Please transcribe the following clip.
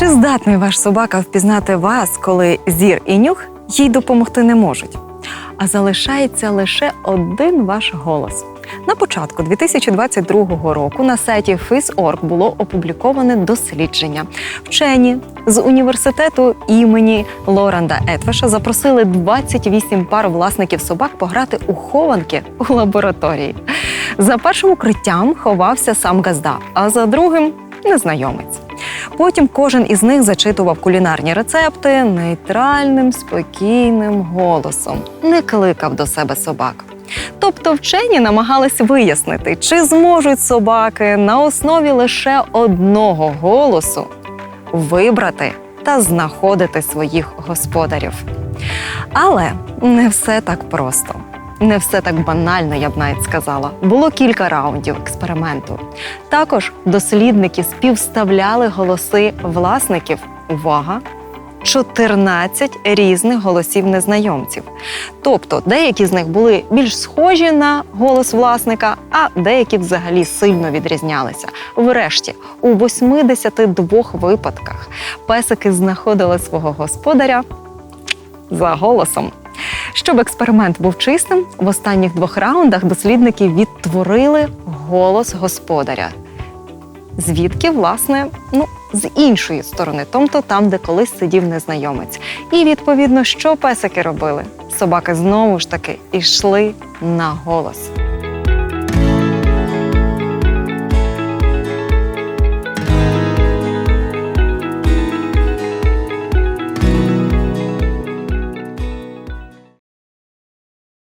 Чи здатний ваш собака впізнати вас, коли зір і нюх їй допомогти не можуть? А залишається лише один ваш голос. На початку 2022 року на сайті FIS.org було опубліковане дослідження. Вчені з університету імені Лоранда Етвеша запросили 28 пар власників собак пограти у хованки у лабораторії. За першим укриттям ховався сам газда, а за другим незнайомець. Потім кожен із них зачитував кулінарні рецепти нейтральним, спокійним голосом, не кликав до себе собак. Тобто вчені намагались вияснити, чи зможуть собаки на основі лише одного голосу вибрати та знаходити своїх господарів. Але не все так просто. Не все так банально, я б навіть сказала. Було кілька раундів експерименту. Також дослідники співставляли голоси власників. Увага! 14 різних голосів незнайомців. Тобто деякі з них були більш схожі на голос власника, а деякі взагалі сильно відрізнялися. Врешті, у 82 випадках песики знаходили свого господаря за голосом. Щоб експеримент був чистим, в останніх двох раундах дослідники відтворили голос господаря. Звідки, власне, ну, з іншої сторони, тобто там, де колись сидів незнайомець. І відповідно, що песики робили? Собаки знову ж таки йшли на голос.